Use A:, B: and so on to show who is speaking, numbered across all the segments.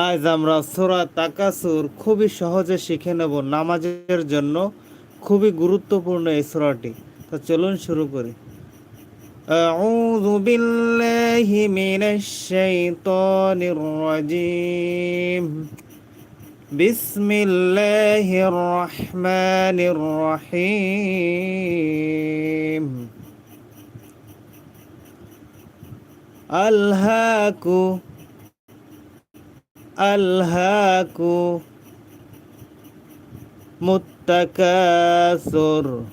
A: আজ আমরা সোরা তাকাসুর খুবই সহজে শিখে নেব নামাজের জন্য খুবই গুরুত্বপূর্ণ এই সোরাটি তো চলুন শুরু করি أعوذ بالله من الشيطان الرجيم بسم الله الرحمن الرحيم ألهاكم আলহাকু মুত্তাকাসুর।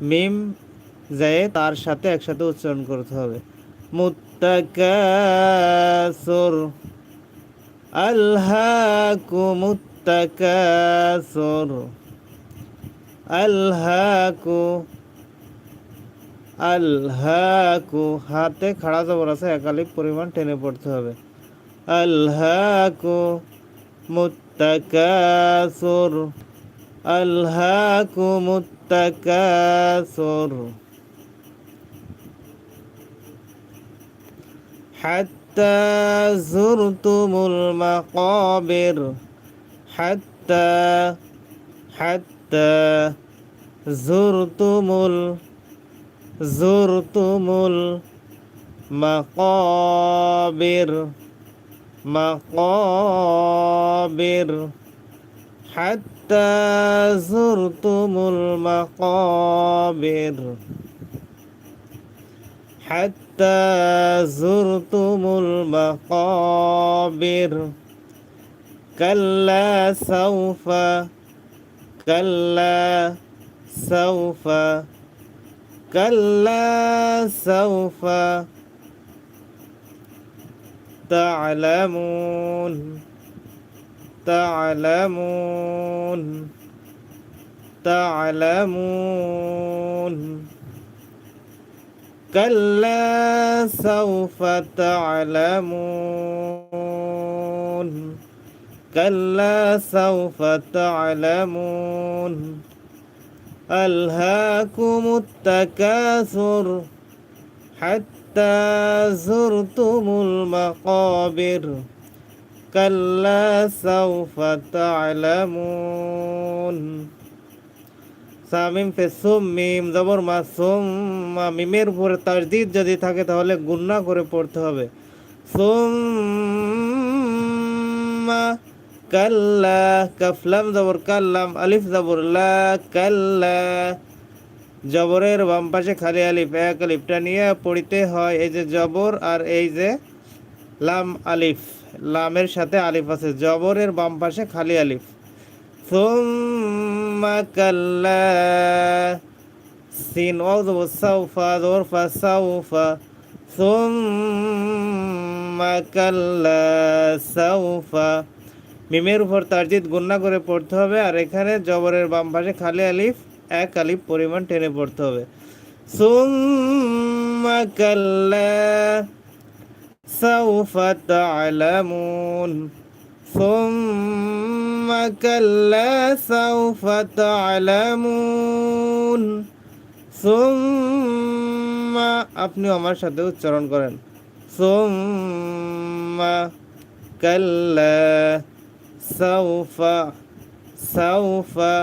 A: মিম যায় তার সাথে একসাথে উচ্চারণ করতে হবে। মুত্তাকাসুর। আলহাকু মুত্তাকাসুর। আলহাকু। আলহাকু। হাতে খাড়া জবর আছে একালিক পরিমাণ টেনে পড়তে হবে। ألهاكم التكاثر ألهاكم التكاثر حتى زرتم المقابر. حتى حتى زرتم ال زرتم المقابر. مقابر حتى زرتم المقابر حتى زرتم المقابر كلا سوف كلا سوف كلا سوف تعلمون تعلمون تعلمون. كلا سوف تعلمون. كلا سوف تعلمون. ألهاكم التكاثر. حتى حتى زرتم المقابر كلا سوف تعلمون সামিম ফেসুম মিম জবর মাসুম মিমের উপরে তাজদিদ যদি থাকে তাহলে গুন্না করে পড়তে হবে সুম কাল্লা কাফলাম জবর কাল্লাম আলিফ জবর লা কাল্লা জবরের বাম পাশে খালি আলিফ, এক আলিফটা নিয়ে পড়িতে হয় এই যে জবর আর এই যে লাম আলিফ। লামের সাথে আলিফ আছে, জবরের বাম পাশে খালি আলিফ। সিন সাউফা মিমের উপর তারজিদ গুন্না করে পড়তে হবে আর এখানে জবরের বাম পাশে খালি আলিফ। এক আলিফ পরিমাণ টেনে পড়তে হবে। সাউফা সাউফা আপনি আমার সাথে উচ্চারণ করেন। সুম্মা কাল্লা সাউফা সাউফা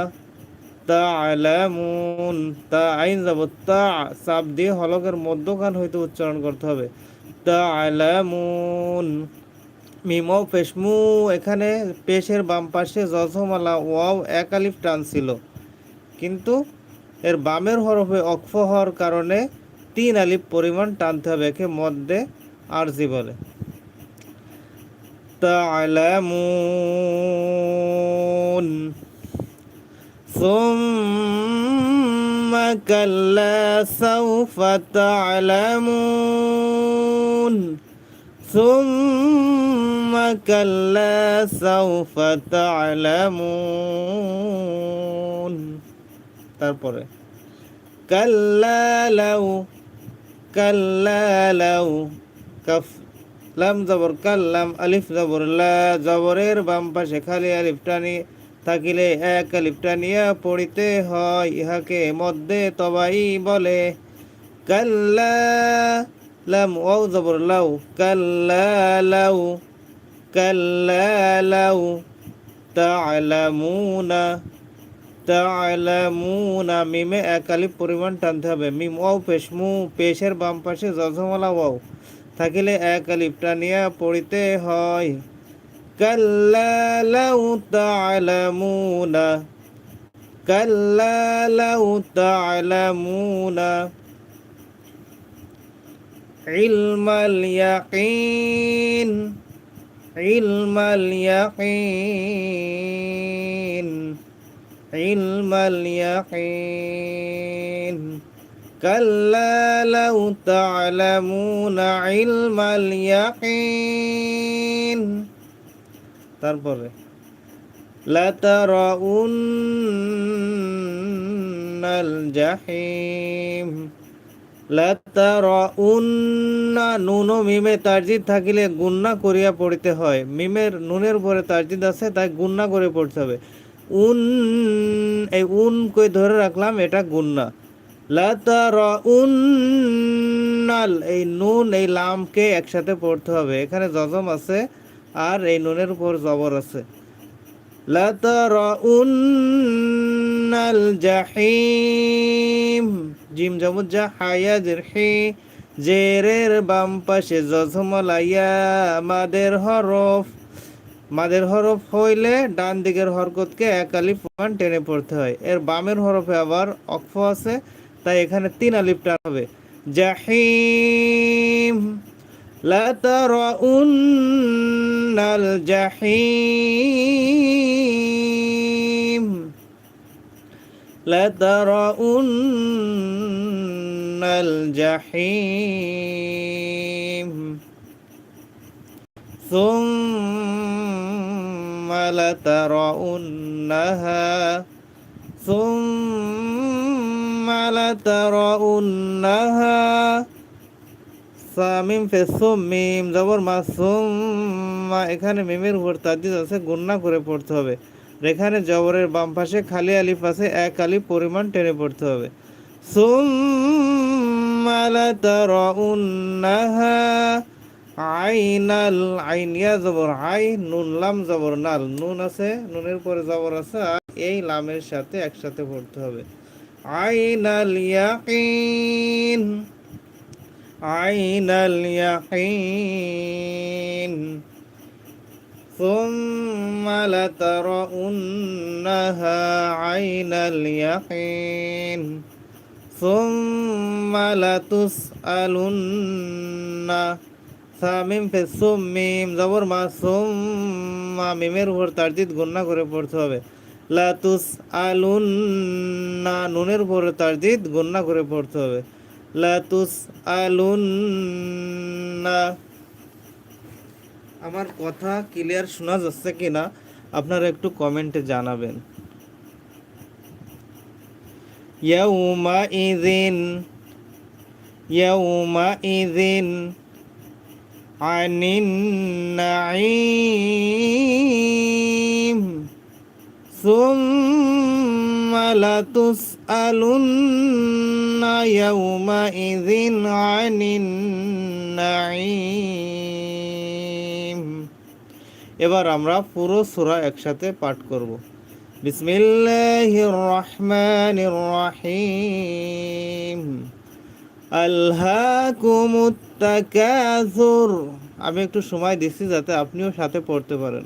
A: তালামুন তা আইন যাব তা চাপ দিয়ে হলকের মধ্যখান হইতে উচ্চারণ করতে হবে। তালামুন মিমো পেশমু। এখানে পেশের বাম পাশে যজমালা ওয়াও এক আলিফ টান ছিল। কিন্তু এর বামের হরফে অক্ষ হওয়ার কারণে তিন আলিফ পরিমাণ টানতে হবে একে মধ্যে আরজি বলে তালামুন ثم كلا سوف تعلمون ثم كلا سوف تعلمون তারপরে কাল্লা লাউ কাল্লা লাউ কাফ লাম জবর কাল্লাম আলিফ জবর লা জবরের বাম পাশে খালি আলিফ টানি থাকিলে এক লিপটা নিয়া পড়িতে হয়, ইহাকে মধ্যে তবাই বলে, কাল্লা লাম ওয়াও জবর লাউ, কাল্লা লাউ কাল্লা লাউ তালামুনা তালামুনা মিমে এক আলিফ পরিমাণ টানতে হবে। মিম ওয়াও পেশমু পেশের বাম পাশে জজমলা ওয়াও। থাকিলে এক আলিফ পড়িতে হয়। كلا لو تعلمون. كلا لو تعلمون. علم اليقين. علم اليقين. علم اليقين. كلا لو تعلمون علم اليقين. তারপরে, লাতারাউন্নাল জাহিম, লাতারাউন্না নুন মিমে তারজিদ থাকিলে গুন্না করিয়া পড়িতে হয়। মিমের নুনের পরে তারজিদ আছে, তাই গুন্না করে পড়তে হবে। উন, এই উন কই ধরে রাখলাম, এটা গুন্না। লাতারাউন্নাল এই নুন, এই লামকে একসাথে পড়তে হবে। এখানে জজম আছে আর এই নুনের উপর জবর আছে। জাহিম। জিম জমুজ্জা হায়া জিরহি, জেরের বাম পাশে জজমলাইয়া, মাদের হরফ। মাদের হরফ হইলে ডান দিকের হরকতকে এক আলিফ ওয়ান টেনে পড়তে হয়। এর বামের হরফে আবার অক্ষ আছে, তাই এখানে তিন আলিফ টান হবে। জাহিম। لترؤن الجحيم. لترؤن الجحيم. ثم لترؤنها ثم لترؤنها সামিম ফেসুম মিম জবর মাসুম। এখানে মিমের উপর তাদিদ আছে, গুন্না করে পড়তে হবে। এখানে জবরের বাম পাশে খালি আলিফ আছে, এক আলিফ পরিমাণ টেনে পড়তে হবে। সুম্মা লাতারাউন্নাহা আইনাল আইনিয়া জবর, আই, নুন, লাম জবর, নাল। নুন আছে, নুনের পরে জবর আছে এই লামের সাথে একসাথে পড়তে হবে। আইনাল ইয়াকিন। আইনাল ইয়াকিন ثم لترؤنها عين اليقين ثم لتسألن সামিম ফেসুম মিম জবর মাসুম মিমের উপর তারজিদ গণ্যা করে পড়তে হবে লাতুস আলুন না নুনের উপর তারজিদ গণ্যা করে পড়তে হবে লাতুস আলুন না আমার কথা ক্লিয়ার শোনা যাচ্ছে কিনা, আপনারা একটু কমেন্টে জানাবেন। ইয়াউমা ইদিন ইয়াউমা ইদিন আনিন নাঈম। লাতুস আলুন্না ইয়াউমা ইযিন এবার আমরা পুরো সূরা একসাথে পাঠ করব। বিসমিল্লাহির রহমানির রহিম। আলহাকুমুত তাকাসুর আমি একটু সময় দিচ্ছি যাতে আপনিও সাথে পড়তে পারেন।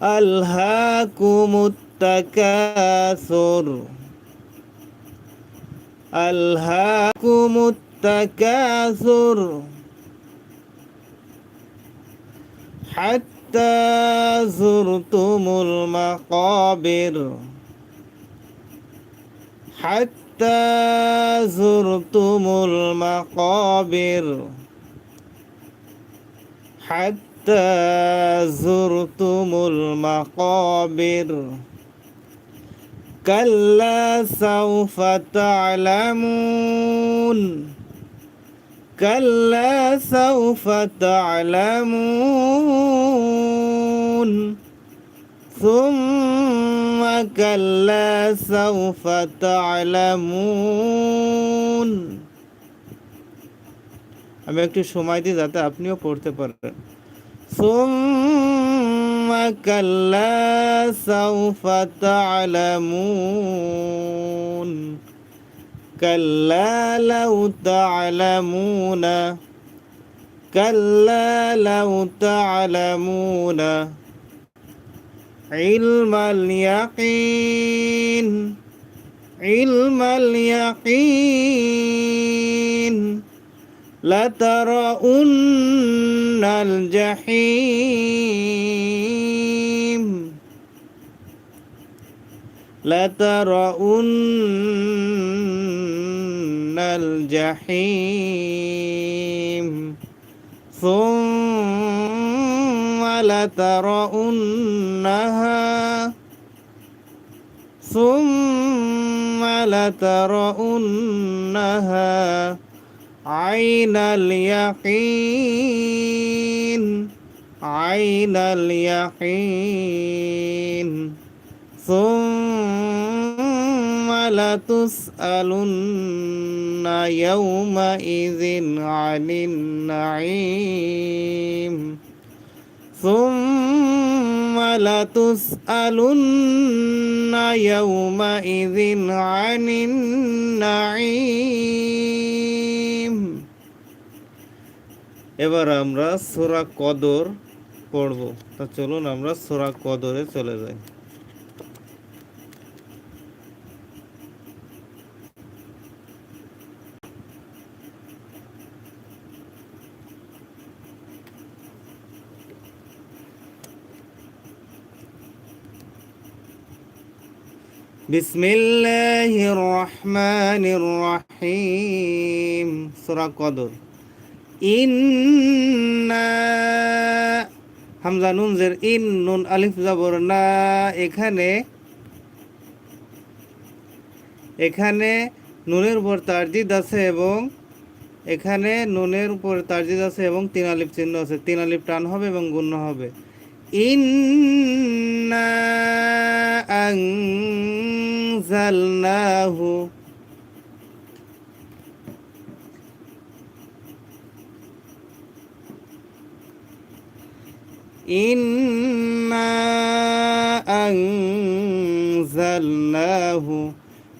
A: আল্লাহ কুমুত التكاثر ألهاكم التكاثر. حتى زرتم المقابر. حتى زرتم المقابر. حتى زرتم المقابر. كلا سوف تعلمون كلا سوف تعلمون ثم كلا سوف تعلمون আমি একটু সময় দিই যাতে আপনিও পড়তে পারেন ثم كلا سوف تعلمون. كلا لو تعلمون. كلا لو تعلمون. علم اليقين. علم اليقين. لترؤن الجحيم. لترؤن الجحيم ثم لترؤنها ثم لترؤنها عين اليقين عين اليقين ثم لتسألن يومئذ عن النعيم ثم لتسألن يومئذ عن النعيم এবার আমরা সূরা কদর পড়ব তা চলুন আমরা সূরা কদরে চলে যাই بسم الله الرحمن الرحيم سورة قدر ইন্না হামজা নুন জের ইন নুন আলিফ জাবর না এখানে এখানে নুনের উপর তারজিদ আছে এবং এখানে নুনের উপর তারজিদ আছে এবং তিন আলিফ চিহ্ন আছে তিন আলিফ টান হবে এবং গুণ হবে আনজালনাহু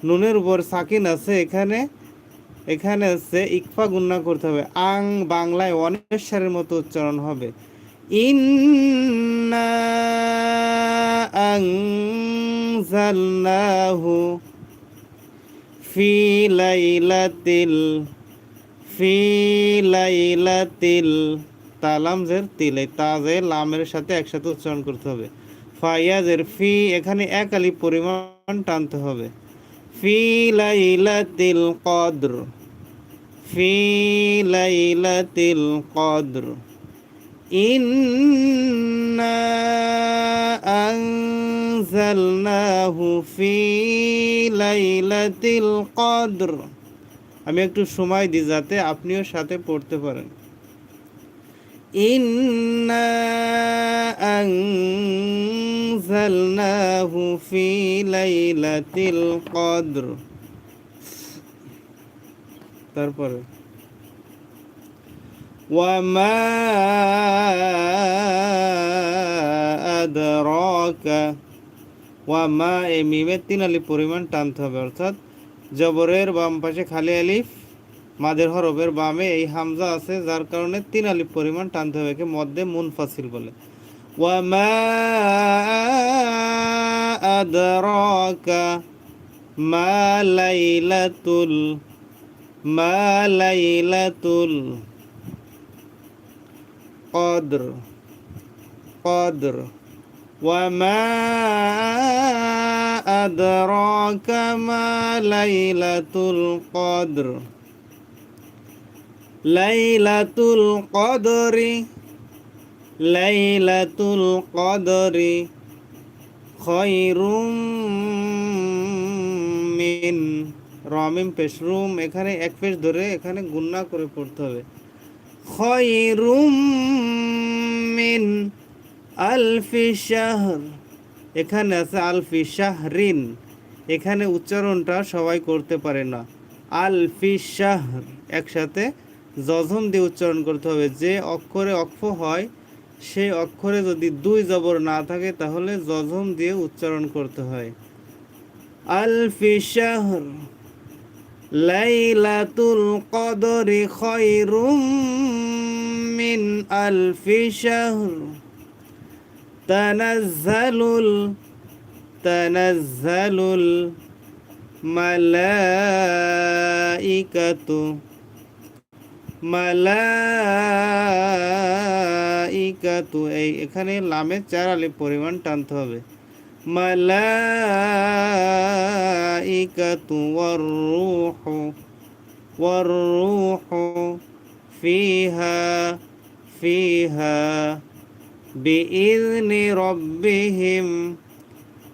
A: নুনের উপর সাকিন আছে এখানে। এখানে আছে ইকফা গুন্না করতে হবে। আং বাংলায় অনেশ্বরের মতো উচ্চারণ হবে। ইন্না আনজালনাহু ফি লাইলাতিল ফি লাইলাতিল তালাম জের তিল তাজে লামের সাথে একসাথে উচ্চারণ করতে হবে। ফায়াজের ফি এখানে এক আলি পরিমাণ টানতে হবে। ফি লাইলাতিল কদ্র, ফি লাইলাতিল কদ্র। ইন্না আনজালনাহু ফি লাইলাতিল কদ্র আমি একটু সময় দিই যাতে আপনিও সাথে পড়তে পারেন إنا أنزلناه في ليلة القدر তারপরে وما أدراك ওয়ামা এই মিমের তিন আলিফ পরিমাণ টানতে হবে অর্থাৎ জবরের বাম পাশে খালি আলিফ মাদের হরফের বামে এই হামজা আছে যার কারণে তিন আলিফ পরিমাণ টানতে হবে একে মধ্যে মুনফাসিল বলে ওয়ামা আদরাকা মা লাইলাতুল মা লাইলাতুল কদর কদর وما أدراك ما ليلة القدر লাইলাতুল কদরি লাইলাতুল কদরি খয়রুম মিন রমিম পেশরুম এখানে এক পেশ ধরে এখানে গুন্না করে পড়তে হবে খয়রুম মিন আলফি শাহর। এখানে আছে আলফি শাহরিন। এখানে উচ্চারণটা সবাই করতে পারে না। আলফি শাহর। একসাথে জজম দিয়ে উচ্চারণ করতে হবে। যে অক্ষরে অক্ষ হয় সেই অক্ষরে যদি দুই জবর না থাকে, তাহলে জজম দিয়ে উচ্চারণ করতে হয়। আলফি শাহর। লাইলাতুল কদরি খয়রুম মিন আলফি শাহর। তানাজ্জালুল তানাজ্জালুল মালাইকাতু মালাইকাতু। এই এখানে লামের চার আলিফ পরিমাণ টানতে হবে। الملائكة والروح والروح فيها فيها بإذن ربهم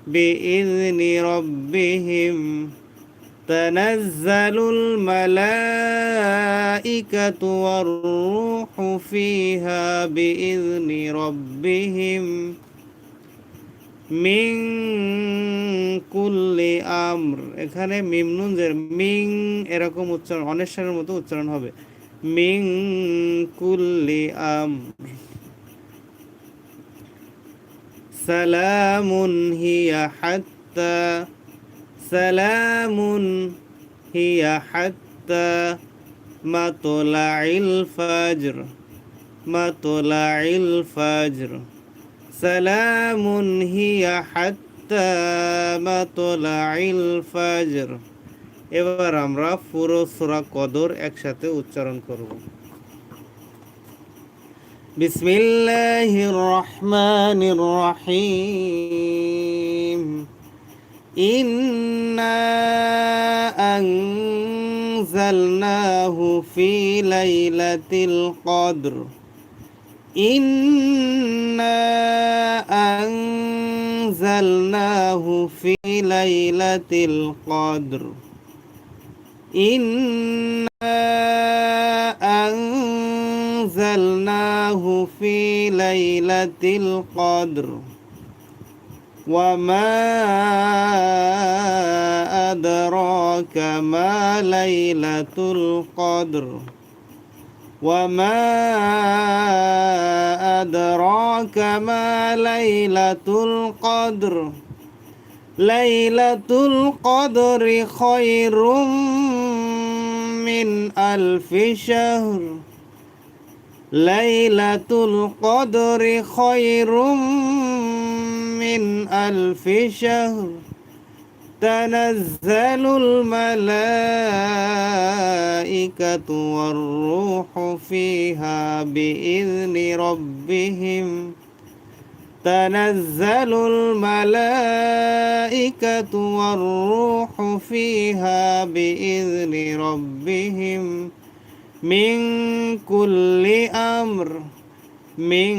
A: بإذن ربهم تنزل الملائكة والروح فيها بإذن ربهم মিং কুল্লি আমর। এখানে মিমনুনজের মিং এরকম উচ্চারণ, অনেশ্বরের মতো উচ্চারণ হবে। মিং কুল্লি আমর। সালামুন হিয়া হাত্তা। সালামুন হিয়া হাত্তা। মাতলাইল ফাজর। মাতলাইল ফাজর। সালামুন হিয়া হাত্তা মাতলাইল ফাজর। এবার আমরা পুরো সূরা কদর একসাথে উচ্চারণ করব। বিসমিল্লাহির রহমানির রহিম। ইন্না আনজালনাহু ফি লাইলাতিল কদর। إنا أنزلناه في ليلة القدر إنا أنزلناه في ليلة القدر وما أدراك ما ليلة القدر وما أدراك ما ليلة القدر ليلة القدر خير من ألف شهر ليلة القدر خير من ألف شهر تنزل الملائكة والروح فيها بإذن ربهم. تنزل الملائكة والروح فيها بإذن ربهم. من كل أمر من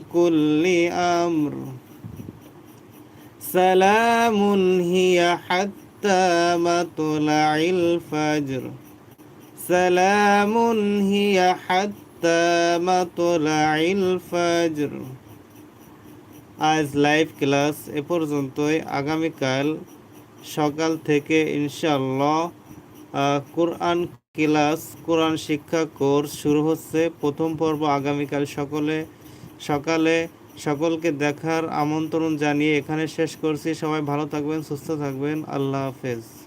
A: كل أمر. সালামুন হিয়া হাত্তা মাতলাইল ফজর। সালামুন হিয়া হাত্তা মাতলাইল ফজর। আজ লাইভ ক্লাস এ পর্যন্তই। আগামীকাল সকাল থেকে ইনশাল্লাহ কোরআন ক্লাস, কোরআন শিক্ষা কোর্স শুরু হচ্ছে। প্রথম পর্ব আগামীকাল সকলে, সকালে সকলকে দেখার আমন্ত্রণ জানিয়ে এখানে শেষ করছি। সবাই ভালো থাকবেন সুস্থ থাকবেন। আল্লাহ হাফেজ।